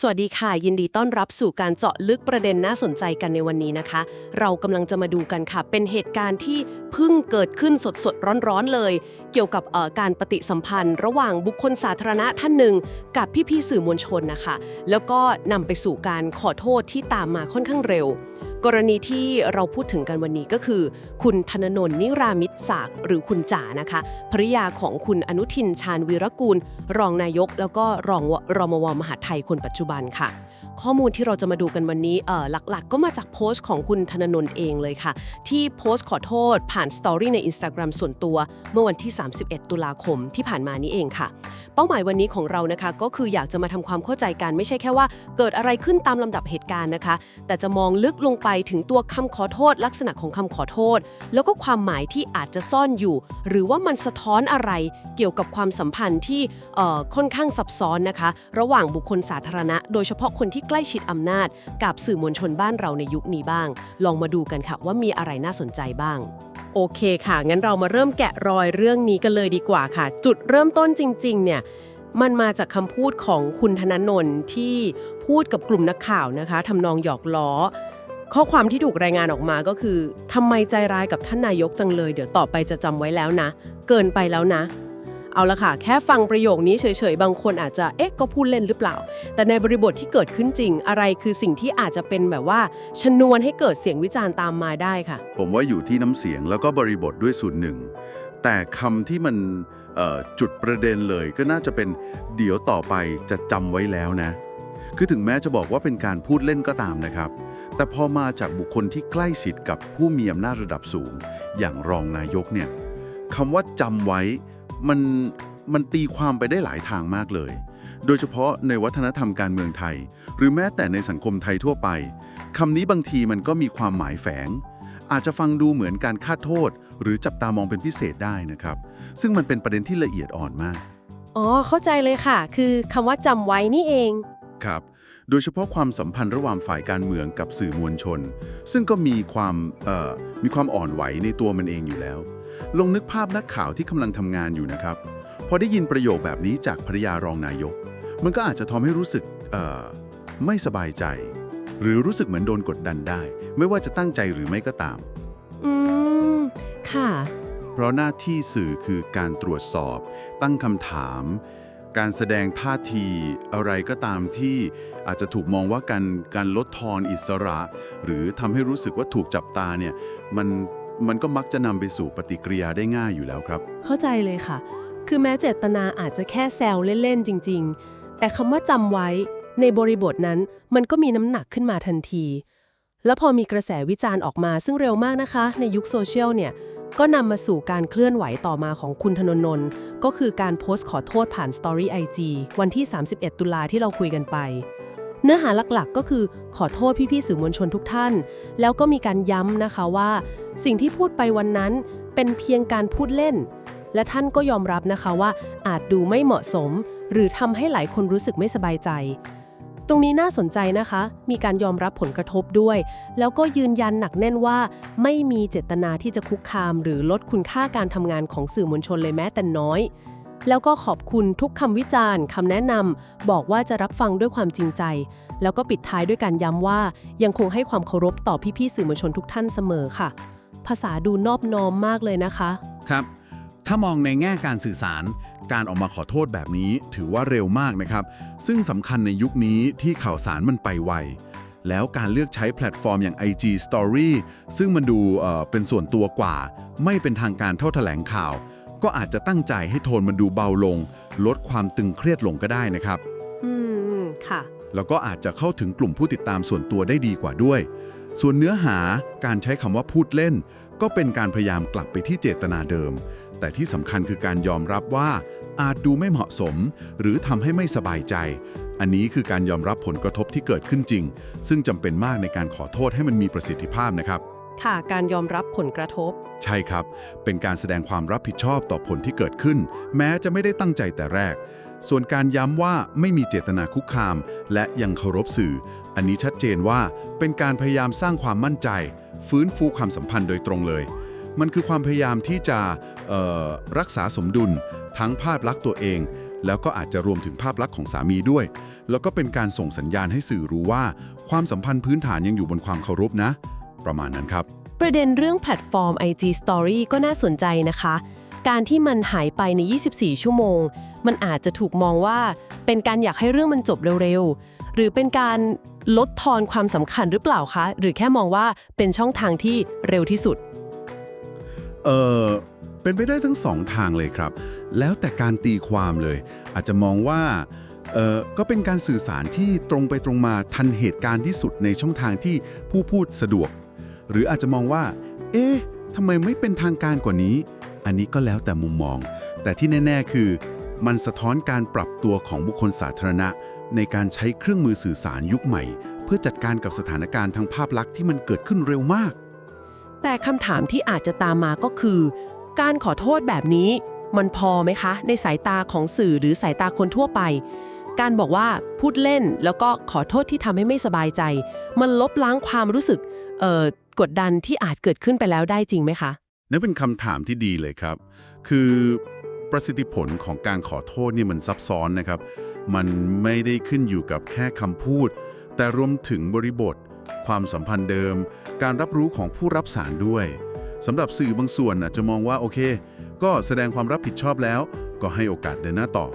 สวัสดีค่ะ ยินดีต้อนรับสู่การเจาะลึกประเด็นน่าสนใจกันในวันนี้นะคะ เรากำลังจะมาดูกันค่ะ เป็นเหตุการณ์ที่เพิ่งเกิดขึ้นสดๆร้อนๆเลย เกี่ยวกับเอ่อการปฏิสัมพันธ์ ระหว่างบุคคลสาธารณะท่านหนึ่ง กับพี่ๆสื่อมวลชนนะคะ แล้วก็นำไปสู่การขอโทษที่ตามมาค่อนข้างเร็ว กรณีที่เราพูดถึงกันวันนี้ก็คือ คุณธนนนท์นิรามิตรศักดิ์หรือคุณจ๋านะคะภริยาของคุณอนุทินชาญวีรกูล รองนายก แล้วก็รองรมวมหาไทยคนปัจจุบันค่ะ ข้อมูลที่เราจะมาดูกันวันนี้หลักๆ ก็มาจากโพสต์ของคุณธนนนท์เองเลยค่ะ ที่โพสต์ขอโทษ ผ่านสตอรี่ใน Instagram ส่วนตัวเมื่อวันที่ 31 ตุลาคมที่ผ่านมานี้เองค่ะ เป้าหมายวันนี้ของเรานะคะ ก็คืออยากจะมาทำความเข้าใจกันไม่ใช่แค่ว่า เกิดอะไรขึ้นตามลำดับเหตุการณ์นะคะ แต่จะมองลึกลงไปถึงตัวคำขอโทษ ลักษณะของคำขอโทษ แล้วก็ความหมายที่อาจจะซ่อนอยู่ หรือว่ามันสะท้อนอะไรเกี่ยวกับความสัมพันธ์ที่ค่อนข้างซับซ้อนนะคะ ระหว่างบุคคลสาธารณะ โดยเฉพาะคนที่ใกล้ชิดอำนาจ กับสื่อมวลชนบ้านเราในยุคนี้บ้าง ลองมาดูกันค่ะว่ามีอะไรน่าสนใจบ้าง โอเคค่ะ งั้นเรามาเริ่มแกะรอยเรื่องนี้กันเลยดีกว่าค่ะ จุดเริ่มต้นจริง ๆ เนี่ยมันมาจากคำพูดของคุณธนนนท์ที่พูดกับกลุ่มนักข่าวนะคะทำนองหยอกล้อ ข้อความที่ถูกรายงานออกมาก็คือทำไมใจร้ายกับท่านนายกจังเลย เดี๋ยวต่อไปจะจำไว้แล้วนะ เกินไปแล้วนะ เอาละค่ะ แค่ฟังประโยคนี้เฉยๆ บางคนอาจจะเอ๊ะก็พูดเล่นหรือเปล่า แต่ในบริบทที่เกิดขึ้นจริง อะไรคือสิ่งที่อาจจะเป็นแบบว่าชนวนให้เกิดเสียงวิจารณ์ตามมาได้ค่ะ ผมว่าอยู่ที่น้ำเสียงแล้วก็บริบทด้วยส่วนหนึ่ง แต่คำที่มันเอ่อจุดประเด็นเลยก็น่าจะเป็นเดี๋ยวต่อไปจะจำไว้แล้วนะ คือถึงแม้จะบอกว่าเป็นการพูดเล่นก็ตามนะครับ แต่พอมาจากบุคคลที่ใกล้ชิดกับผู้มีอำนาจระดับสูง อย่างรองนายกเนี่ยคำว่าจำไว้ มันมันตีความไปได้หลายทางมากเลย โดยเฉพาะในวัฒนธรรมการเมืองไทย หรือแม้แต่ในสังคมไทยทั่วไปคำนี้บางทีมันก็มีความหมายแฝง อาจจะฟังดูเหมือนการคาดโทษ หรือจับตามองเป็นพิเศษได้นะครับ ซึ่งมันเป็นประเด็นที่ละเอียดอ่อนมาก อ๋อ เข้าใจเลยค่ะ คือคำว่าจำไว้นี่เอง ครับ โดยเฉพาะความสัมพันธ์ระหว่างฝ่ายการเมืองกับสื่อมวลชน ซึ่งก็มีความเอ่อมีความอ่อนไหวในตัวมันเองอยู่แล้ว ลองนึกภาพนักข่าวที่กำลังทำงานอยู่นะครับ พอได้ยินประโยคแบบนี้จากภรรยารองนายก มันก็อาจจะทำให้รู้สึกเอ่อไม่สบายใจ หรือรู้สึกเหมือนโดนกดดันได้ ไม่ว่าจะตั้งใจหรือไม่ก็ตาม อืม ค่ะ เพราะหน้าที่สื่อคือการตรวจสอบ ตั้งคำถาม การแสดงท่าที อะไรก็ตามที่อาจจะถูกมองว่าการการลดทอนอิสระ หรือทำให้รู้สึกว่าถูกจับตาเนี่ยมัน มันก็มักจะนำไปสู่ปฏิกิริยาได้ง่ายอยู่แล้วครับ เข้าใจเลยค่ะ คือแม้เจตนาอาจจะแค่แซวเล่น ๆ จริง ๆ แต่คำว่าจำไว้ในบริบทนั้นมันก็มีน้ำหนักขึ้นมาทันที แล้วพอมีกระแสวิจารณ์ออกมาซึ่งเร็วมากนะคะ ในยุคโซเชียลเนี่ย ก็นำมาสู่การเคลื่อนไหวต่อมาของคุณธนนนท์ก็คือการโพสต์ขอโทษผ่านสตอรี่ IG วันที่ 31 ตุลาที่เราคุยกันไป เนื้อหาหลักๆ ก็คือขอโทษพี่ๆสื่อมวลชนทุกท่าน แล้วก็มีการย้ำนะคะว่า สิ่งที่พูดไปวันนั้นเป็นเพียงการพูดเล่น และท่านก็ยอมรับนะคะว่าอาจดูไม่เหมาะสม หรือทำให้หลายคนรู้สึกไม่สบายใจ ตรงนี้น่าสนใจนะคะ มีการยอมรับผลกระทบด้วย แล้วก็ยืนยันหนักแน่นว่า ไม่มีเจตนาที่จะคุกคาม หรือลดคุณค่าการทำงานของสื่อมวลชนเลยแม้แต่น้อยแล้วก็ขอบคุณทุกคำวิจารณ์คำแนะนำบอกว่าจะรับฟังด้วยความจริงใจ แล้วก็ปิดท้ายด้วยการย้ำว่า ยังคงให้ความเคารพต่อพี่ๆสื่อมวลชนทุกท่านเสมอค่ะ ภาษาดูนอบน้อมมากเลยนะคะ ครับ ถ้ามองในแง่การสื่อสาร การออกมาขอโทษแบบนี้ถือว่าเร็วมากนะครับ ซึ่งสำคัญในยุคนี้ที่ข่าวสารมันไปไว แล้วการเลือกใช้แพลตฟอร์มอย่าง IG Story ซึ่งมันดูเอ่อเป็นส่วนตัวกว่า ไม่เป็นทางการเท่าแถลงข่าว ก็อาจจะตั้งใจให้โทนมันดูเบาลง ลดความตึงเครียดลงก็ได้นะครับ อืม ค่ะ แล้วก็อาจจะเข้าถึงกลุ่มผู้ติดตามส่วนตัวได้ดีกว่าด้วย ส่วนเนื้อหาการใช้คำว่าพูดเล่น ก็เป็นการพยายามกลับไปที่เจตนาเดิม แต่ที่สำคัญคือการยอมรับว่า อาจดูไม่เหมาะสม หรือทำให้ไม่สบายใจ อันนี้คือการยอมรับผลกระทบที่เกิดขึ้นจริง ซึ่งจำเป็นมากในการขอโทษให้มันมีประสิทธิภาพนะครับ ค่ะการยอมรับผลกระทบ ใช่ครับ เป็นการแสดงความรับผิดชอบต่อผลที่เกิดขึ้น แม้จะไม่ได้ตั้งใจแต่แรก ส่วนการย้ำว่าไม่มีเจตนาคุกคาม และยังเคารพสื่อ อันนี้ชัดเจนว่าเป็นการพยายามสร้างความมั่นใจ ฟื้นฟูความสัมพันธ์โดยตรงเลย มันคือความพยายามที่จะรักษาสมดุล ทั้งภาพลักษณ์ตัวเอง แล้วก็อาจจะรวมถึงภาพลักษณ์ของสามีด้วย แล้วก็เป็นการส่งสัญญาณให้สื่อรู้ว่า ความสัมพันธ์พื้นฐานยังอยู่บนความเคารพนะ ประมาณนั้นครับประเด็นเรื่องแพลตฟอร์ม IG Story ก็น่าสนใจนะคะ การที่มันหายไปใน 24 ชั่วโมง มันอาจจะถูกมองว่าเป็นการอยากให้เรื่องมันจบเร็วๆ หรือเป็นการ ลดทอนความสำคัญหรือเปล่าคะ หรือแค่มองว่าเป็นช่องทางที่เร็วที่สุด เออเป็นไปได้ทั้งสองทางเลยครับ แล้วแต่การตีความเลย อาจจะมองว่าเออก็เป็นการสื่อสารที่ตรงไปตรงมาทันเหตุการณ์ที่สุดในช่องทางที่ผู้พูดสะดวก หรืออาจจะมองว่า เอ๊ะทำไมไม่เป็นทางการกว่านี้ อันนี้ก็แล้วแต่มุมมอง แต่ที่แน่ ๆ คือ มันสะท้อนการปรับตัวของบุคคลสาธารณะ ในการใช้เครื่องมือสื่อสารยุคใหม่ เพื่อจัดการกับสถานการณ์ทางภาพลักษณ์ที่มันเกิดขึ้นเร็วมาก แต่คำถามที่อาจจะตามมาก็คือ การขอโทษแบบนี้ มันพอไหมคะ ในสายตาของสื่อหรือสายตาคนทั่วไป การบอกว่าพูดเล่นแล้วก็ขอโทษที่ทำให้ไม่สบายใจ มันลบล้างความรู้สึกเอ่อกดดันที่อาจเกิดขึ้นไปแล้วได้จริงไหมคะนั่นเป็นคำถามที่ดีเลยครับ คือประสิทธิผลของการขอโทษเนี่ยมันซับซ้อนนะครับ มันไม่ได้ขึ้นอยู่กับแค่คำพูด แต่รวมถึงบริบท ความสัมพันธ์เดิม การรับรู้ของผู้รับสารด้วยสำหรับสื่อบางส่วนน่ะจะมองว่าโอเค ก็แสดงความรับผิดชอบแล้ว ก็ให้โอกาสเดินหน้าต่อ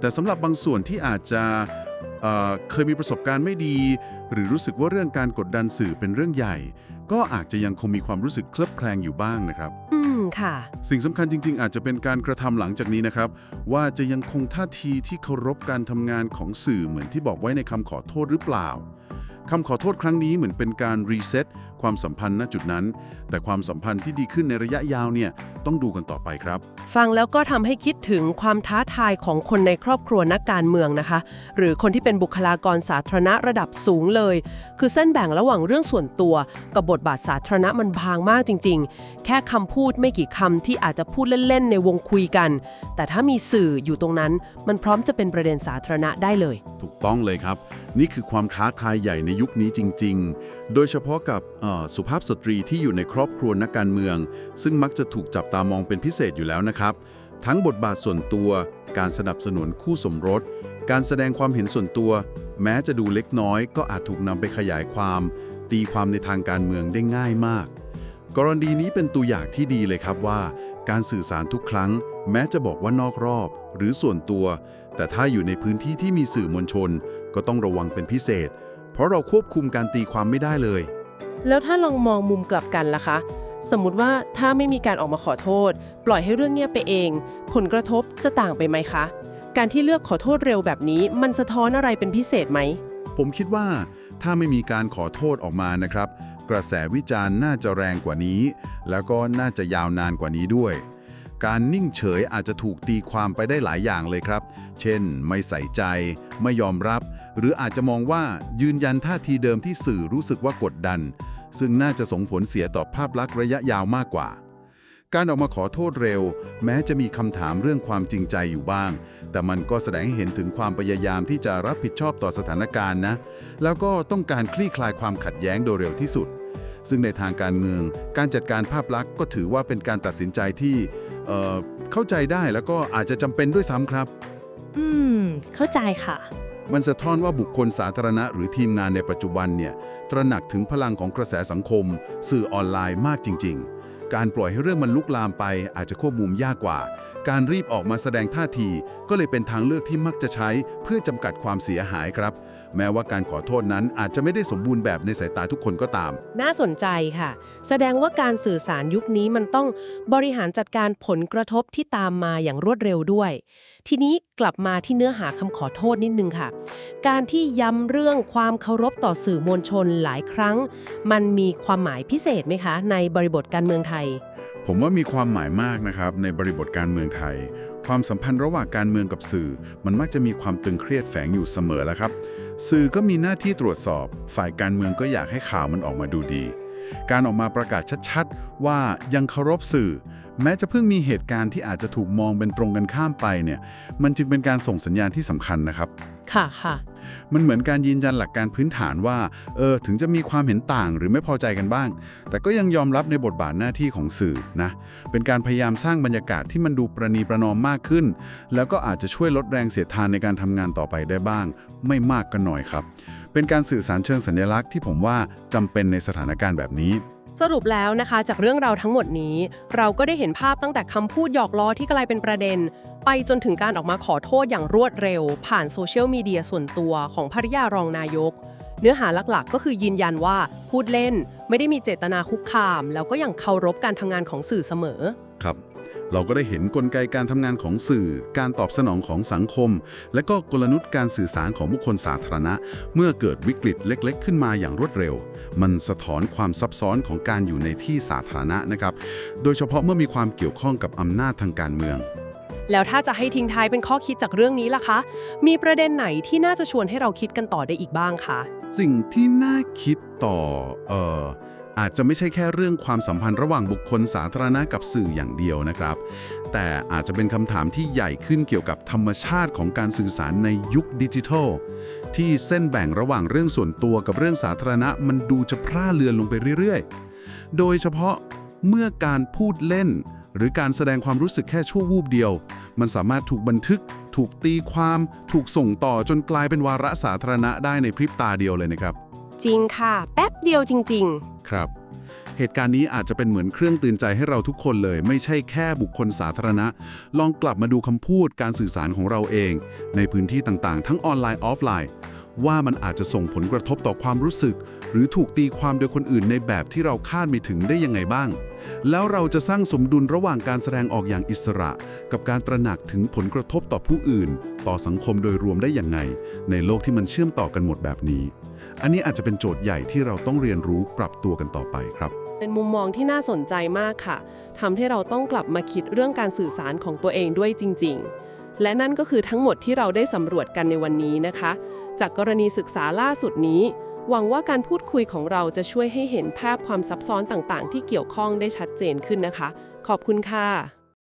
แต่สำหรับบางส่วนที่อาจจะเเคยมีประสบการณ์ไม่ดี หรือรู้สึกว่าเรื่องการกดดันสื่อเป็นเรื่องใหญ่ ก็อาจจะยังคงมีความรู้สึกเคลือบแคลงอยู่บ้างนะครับอ ค่ะ สิ่งสำคัญจริง ๆ อาจจะเป็นการกระทำหลังจากนี้นะครับ ว่าจะยังคงท่าทีที่เคารพการทำงานของสื่อเหมือนที่บอกไว้ในคำขอโทษหรือเปล่า คำขอโทษครั้งนี้เหมือนเป็นการรีเซ็ตความสัมพันธ์ณจุดนั้น แต่ความสัมพันธ์ที่ดีขึ้นในระยะยาวเนี่ยต้องดูกันต่อไปครับ ฟังแล้วก็ทำให้คิดถึงความท้าทายของคนในครอบครัวนักการเมืองนะคะ หรือคนที่เป็นบุคลากรสาธารณะระดับสูงเลย คือเส้นแบ่งระหว่างเรื่องส่วนตัว กับบทบาทสาธารณะมันบางมากจริง ๆ แค่คำพูดไม่กี่คำที่อาจจะพูดเล่นๆในวงคุยกัน แต่ถ้ามีสื่ออยู่ตรงนั้น มันพร้อมจะเป็นประเด็นสาธารณะได้เลย ถูกต้องเลยครับ นี่คือความท้าทายใหญ่ในยุคนี้จริง ๆ โดยเฉพาะกับสุภาพสตรีที่อยู่ในครอบครัวนักการเมือง ซึ่งมักจะถูกจับตามองเป็นพิเศษอยู่แล้วนะครับ ทั้งบทบาทส่วนตัว การสนับสนุนคู่สมรส การแสดงความเห็นส่วนตัว แม้จะดูเล็กน้อย ก็อาจถูกนำไปขยายความ ตีความในทางการเมืองได้ง่ายมาก กรณีนี้เป็นตัวอย่างที่ดีเลยครับว่า การสื่อสารทุกครั้ง แม้จะบอกว่านอกรอบ หรือส่วนตัว แต่ถ้าอยู่ในพื้นที่ที่มีสื่อมวลชน ก็ต้องระวังเป็นพิเศษ เพราะเราควบคุมการตีความไม่ได้เลย แล้วถ้าลองมองมุมกลับกันล่ะคะ สมมุติว่าถ้าไม่มีการออกมาขอโทษ ปล่อยให้เรื่องเงียบไปเอง ผลกระทบจะต่างไปไหมคะ การที่เลือกขอโทษเร็วแบบนี้ มันสะท้อนอะไรเป็นพิเศษไหม ผมคิดว่าถ้าไม่มีการขอโทษออกมานะครับ กระแสวิจารณ์น่าจะแรงกว่านี้ แล้วก็น่าจะยาวนานกว่านี้ด้วย การนิ่งเฉยอาจจะถูกตีความไปได้หลายอย่างเลยครับ เช่น ไม่ใส่ใจ ไม่ยอมรับ หรืออาจจะมองว่ายืนยันท่าทีเดิมที่สื่อรู้สึกว่ากดดัน ซึ่งน่าจะส่งผลเสียต่อภาพลักษณ์ระยะยาวมากกว่า การออกมาขอโทษเร็ว แม้จะมีคำถามเรื่องความจริงใจอยู่บ้าง แต่มันก็แสดงให้เห็นถึงความพยายามที่จะรับผิดชอบต่อสถานการณ์นะ แล้วก็ต้องการคลี่คลายความขัดแย้งโดยเร็วที่สุดซึ่งในทางการเมือง การจัดการภาพลักษณ์ก็ถือว่าเป็นการตัดสินใจที่ เอ่อเข้าใจได้แล้วก็อาจจะจำเป็นด้วยซ้ำครับ อืม เข้าใจค่ะ มันสะท้อนว่าบุคคลสาธารณะหรือทีมงานในปัจจุบันเนี่ย ตระหนักถึงพลังของกระแสสังคม สื่อออนไลน์มากจริง ๆ การปล่อยให้เรื่องมันลุกลามไป อาจจะควบมุมยากกว่า การรีบออกมาแสดงท่าที ก็เลยเป็นทางเลือกที่มักจะใช้เพื่อจำกัดความเสียหายครับแม้ว่าการขอโทษนั้นอาจจะไม่ได้สมบูรณ์แบบในสายตาทุกคนก็ตาม น่าสนใจค่ะ แสดงว่าการสื่อสารยุคนี้มันต้องบริหารจัดการผลกระทบที่ตามมาอย่างรวดเร็วด้วย ทีนี้กลับมาที่เนื้อหาคำขอโทษนิดนึงค่ะ การที่ย้ำเรื่องความเคารพต่อสื่อมวลชนหลายครั้ง มันมีความหมายพิเศษไหมคะ ในบริบทการเมืองไทย ผมว่ามีความหมายมากนะครับในบริบทการเมืองไทยความสัมพันธ์ระหว่างการเมืองกับสื่อ มันมักจะมีความตึงเครียดแฝงอยู่เสมอแล้วครับ สื่อก็มีหน้าที่ตรวจสอบ ฝ่ายการเมืองก็อยากให้ข่าวมันออกมาดูดี การออกมาประกาศชัดๆ ว่ายังเคารพสื่อ แม้จะเพิ่งมีเหตุการณ์ที่อาจจะถูกมองเป็นตรงกันข้ามไปเนี่ย มันจึงเป็นการส่งสัญญาณที่สำคัญนะครับ ค่ะค่ะ มันเหมือนการยืนยันหลักการพื้นฐานว่า เออ ถึงจะมีความเห็นต่างหรือไม่พอใจกันบ้าง แต่ก็ยังยอมรับในบทบาทหน้าที่ของสื่อนะ เป็นการพยายามสร้างบรรยากาศที่มันดูประนีประนอมมากขึ้น แล้วก็อาจจะช่วยลดแรงเสียดทานในการทำงานต่อไปได้บ้าง ไม่มากก็น้อยครับ เป็นการสื่อสารเชิงสัญลักษณ์ที่ผมว่าจำเป็นในสถานการณ์แบบนี้ สรุปแล้วนะคะจากเรื่องราวทั้งหมดนี้ เราก็ได้เห็นภาพตั้งแต่คำพูดหยอกล้อที่กลายเป็นประเด็น ไปจนถึงการออกมาขอโทษอย่างรวดเร็ว ผ่านโซเชียลมีเดียส่วนตัวของภริยารองนายก เนื้อหาหลักๆ ก็คือยืนยันว่าพูดเล่น ไม่ได้มีเจตนาคุกคาม แล้วก็ยังเคารพการทำงานของสื่อเสมอครับ เราก็ได้เห็นกลไกการทำงานของสื่อ การตอบสนองของสังคม และก็กลนุษการสื่อสารของบุคคลสาธารณะ เมื่อเกิดวิกฤตเล็ก ๆ ขึ้นมาอย่างรวดเร็ว มันสะท้อนความซับซ้อนของการอยู่ในที่สาธารณะนะครับ โดยเฉพาะเมื่อมีความเกี่ยวข้องกับอำนาจทางการเมือง แล้วถ้าจะให้ทิ้งท้ายเป็นข้อคิดจากเรื่องนี้ล่ะคะ มีประเด็นไหนที่น่าจะชวนให้เราคิดกันต่อได้อีกบ้างคะ สิ่งที่น่าคิดต่อเอ่อ อาจจะไม่ใช่แค่เรื่องความสัมพันธ์ระหว่างบุคคลสาธารณะกับสื่ออย่างเดียวนะครับ แต่อาจจะเป็นคำถามที่ใหญ่ขึ้นเกี่ยวกับธรรมชาติของการสื่อสารในยุคดิจิทัล ที่เส้นแบ่งระหว่างเรื่องส่วนตัวกับเรื่องสาธารณะ มันดูจะพร่าเลือนลงไปเรื่อยๆ โดยเฉพาะเมื่อการพูดเล่น หรือการแสดงความรู้สึกแค่ชั่ววูบเดียว มันสามารถถูกบันทึก ถูกตีความ ถูกส่งต่อจนกลายเป็นวาระสาธารณะได้ในพริบตาเดียวเลยนะครับ จริงค่ะ แป๊บเดียวจริง ครับ เหตุการณ์นี้อาจจะเป็นเหมือนเครื่องตือนใจให้เราทุกคนเลย ไม่ใช่แค่บุคคลสาธารณะ ลองกลับมาดูคำพูดการสื่อสารของเราเอง ในพื้นที่ต่างๆ ทั้งออนไลน์ออฟไลน์ ว่ามันอาจจะส่งผลกระทบต่อความรู้สึก หรือถูกตีความโดยคนอื่นในแบบที่เราคาดไม่ถึงได้ยังไงบ้าง แล้วเราจะสร้างสมดุลระหว่างการแสดงออกอย่างอิสระ กับการตระหนักถึงผลกระทบต่อผู้อื่น ต่อสังคมโดยรวมได้อย่างไง ในโลกที่มันเชื่อมต่อกันหมดแบบนี้ อันนี้อาจจะเป็นโจทย์ใหญ่ที่เราต้องเรียนรู้ปรับตัวกันต่อไปครับ เป็นมุมมองที่น่าสนใจมากค่ะทำให้เราต้องกลับมาคิดเรื่องการสื่อสารของตัวเองด้วยจริง ๆ และนั่นก็คือทั้งหมดที่เราได้สำรวจกันในวันนี้นะคะ จากกรณีศึกษาล่าสุดนี้ หวังว่าการพูดคุยของเราจะช่วยให้เห็นภาพความซับซ้อนต่างๆ ที่เกี่ยวข้องได้ชัดเจนขึ้นนะคะ ขอบคุณค่ะ